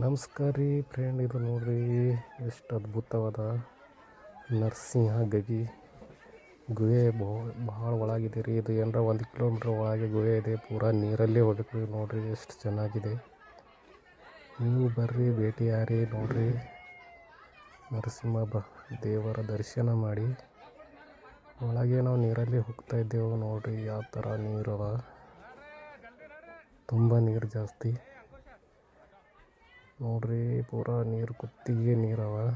ನಮಸ್ಕಾರ ರೀ ಫ್ರೆಂಡ್ ಇದು ನೋಡ್ರಿ ಎಷ್ಟು ಅದ್ಭುತವಾದ ನರಸಿಂಹ ಗವಿ. ಗುಹೆ ಭಾಳ ಒಳಗಿದೆ ರೀ. ಇದು ಏನರ ಒಂದು ಕಿಲೋಮೀಟ್ರ್ ಒಳಗೆ ಗುಹೆ ಇದೆ. ಪೂರಾ ನೀರಲ್ಲೇ ಹೋಗ್ಬೇಕು ನೋಡ್ರಿ ಎಷ್ಟು ಚೆನ್ನಾಗಿದೆ. ನೀವು ಬರ್ರಿ ಭೇಟಿಯಾರಿ ನೋಡ್ರಿ. ನರಸಿಂಹ ಬ, ದೇವರ ದರ್ಶನ ಮಾಡಿ ಒಳಗೆ ನಾವು ನೀರಲ್ಲಿ ಹೋಗ್ತಾ ಇದ್ದೇವೆ ನೋಡ್ರಿ. ಯಾವ ಥರ ನೀರವ? ತುಂಬ ನೀರು ಜಾಸ್ತಿ. ನೋಡ್ರಿ, ಪೂರಾ ನೀರು ಕುತ್ತಿಗೆ ನೀರವ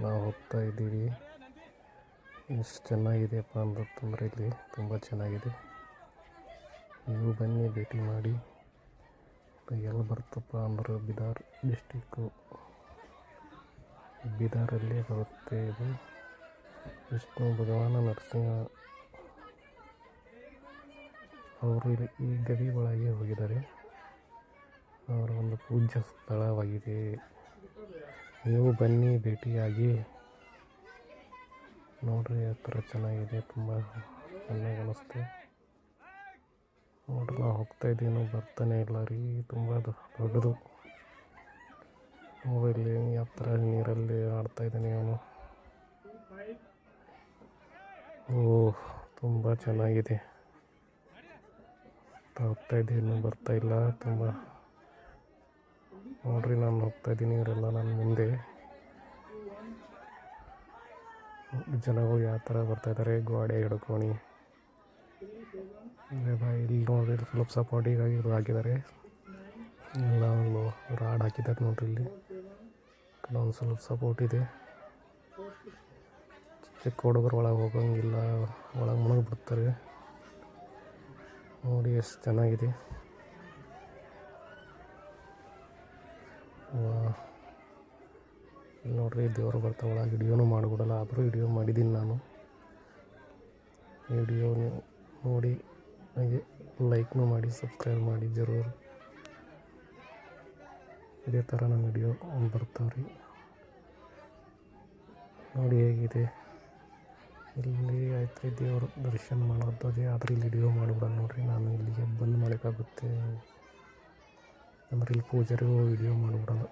ನಾವು ಹೋಗ್ತಾ ಇದ್ದೀವಿ. ಎಷ್ಟು ಚೆನ್ನಾಗಿದೆಯಪ್ಪ ಅಂತಂದ್ರೆ ಇಲ್ಲಿ. ತುಂಬ ಚೆನ್ನಾಗಿದೆ. ನೀವು ಬನ್ನಿ, ಭೇಟಿ ಮಾಡಿ. ಎಲ್ಲಿ ಬರ್ತಪ್ಪ ಅಂದ್ರೆ ಬಿದಾರ್ ಡಿಸ್ಟಿಕ್ಕು ಬಿದಾರಲ್ಲೇ ಬರುತ್ತೆ ಇದು. ವಿಷ್ಣು, ಭಗವಾನ, ನರಸಿಂಹ ಅವರು ಇಲ್ಲಿ ಈ ಗವಿ ಒಳಗೆ ಹೋಗಿದ್ದಾರೆ. ಅವರ ಒಂದು ಪೂಜ್ಯ ಸ್ಥಳವಾಗಿದೆ. ನೀವು ಬನ್ನಿ ಭೇಟಿಯಾಗಿ. ನೋಡ್ರಿ ಆ ಥರ ಚೆನ್ನಾಗಿದೆ, ತುಂಬ ಚೆನ್ನಾಗಿ ಅನ್ನಿಸ್ತು ನೋಡ್ರಿ ನಾವು ಹೋಗ್ತಾ ಇದ್ದೀನೋ, ಬರ್ತಾನೆ ಇಲ್ಲ ರೀ, ತುಂಬ ದೊಡ್ಡದು. ನೋಡಿಲ್ಲಿ ಯಾವ ಥರ ನೀರಲ್ಲಿ ಆಡ್ತಾ ಇದ್ದಾನೆ ಅವನು. ಓಹ್, ತುಂಬ ಚೆನ್ನಾಗಿದೆ. ಹೋಗ್ತಾ ಇದ್ದೀನೋ, ಬರ್ತಾ ಇಲ್ಲ, ತುಂಬ ನೋಡ್ರಿ, ನಾನು ಹೋಗ್ತಾ ಇದ್ದೀನಿ, ಇವರೆಲ್ಲ ನನ್ನ ಮುಂದೆ. ಜನಗಳು ಯಾವ ಥರ ಬರ್ತಾ ಇದ್ದಾರೆ, ಗೋಡೆ ಬಾಯ್ ಇಲ್ಲಿ ನೋಡ್ರಿ ಸ್ವಲ್ಪ ಸಪೋರ್ಟಿಗಾಗಿ ಇದು ಹಾಕಿದ್ದಾರೆ. ಎಲ್ಲ ಒಂದು ರಾಡ್ ಹಾಕಿದ್ದಾರೆ ನೋಡ್ರಿ ಇಲ್ಲಿ. ಒಂದು ಸ್ವಲ್ಪ ಸಪೋರ್ಟ್ ಇದೆ. ಚಿಕ್ಕ ಹುಡುಗರು ಒಳಗೆ ಹೋಗಂಗಿಲ್ಲ, ಒಳಗೆ ಮುಳುಗಿ ಬಿಡ್ತಾರೆ ನೋಡಿ, ಎಷ್ಟು ಚೆನ್ನಾಗಿದೆ. ಇಲ್ಲಿ ನೋಡ್ರಿ, ದೇವರು ಬರ್ತಾವಳ ವಿಡಿಯೋನೂ ಮಾಡಿಬಿಡಲ್ಲ, ಆದರೂ ವಿಡಿಯೋ ಮಾಡಿದ್ದೀನಿ ನಾನು. ವಿಡಿಯೋ ನೋಡಿ, ಹಾಗೆ ಲೈಕ್ನು ಮಾಡಿ, ಸಬ್ಸ್ಕ್ರೈಬ್ ಮಾಡಿ, ಜರೂರು. ಇದೇ ಥರ ನಮ್ಮ ವಿಡಿಯೋ ಬರ್ತಾವೆ ರೀ. ನೋಡಿ ಹೇಗಿದೆ. ಇಲ್ಲಿ ಆಯ್ತು ರೀ ದೇವ್ರ ದರ್ಶನ ಮಾಡೋದೇ ಆದರೆ ಇಲ್ಲಿ ವಿಡಿಯೋ ಮಾಡಿಬಿಡಲ್ಲ ನೋಡಿರಿ, ನಾನು ಇಲ್ಲಿಗೆ ಬಂದು ಮಾಡೋಕ್ಕಾಗುತ್ತೆ. ಅಂದ್ರೆ ಇಲ್ಲಿ ಪೂಜಾರಿಗೂ ವಿಡಿಯೋ ಮಾಡಿಬಿಡಲ್ಲ.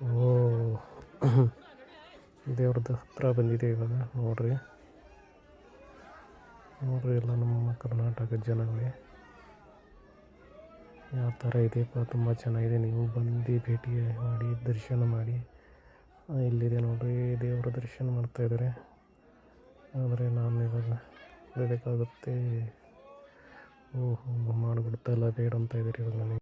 ಓ ದೇವ್ರದ್ದು ಹತ್ರ ಬಂದಿದೆ ಇವಾಗ, ನೋಡ್ರಿ. ನೋಡ್ರಿ ಎಲ್ಲ ನಮ್ಮ ಕರ್ನಾಟಕದ ಜನಗಳೇ. ಯಾವ ಥರ ಇದೆಯಪ್ಪ ತುಂಬ ಚೆನ್ನಾಗಿದೆ. ನೀವು ಬಂದು ಭೇಟಿ ಮಾಡಿ, ದರ್ಶನ ಮಾಡಿ. ಇಲ್ಲಿದೆ ನೋಡ್ರಿ, ದೇವರ ದರ್ಶನ ಮಾಡ್ತಾ ಇದ್ದಾರೆ. ಆದರೆ ನಾನು ಇವಾಗ ಬಿಡಬೇಕಾಗುತ್ತೆ ಓಹೋ ಮಾಡಿಬಿಡ್ತಾ ಇಲ್ಲ ಬೇಡ ಅಂತ ಇದ್ದೀರಿ ಇವಾಗ ನನಗೆ.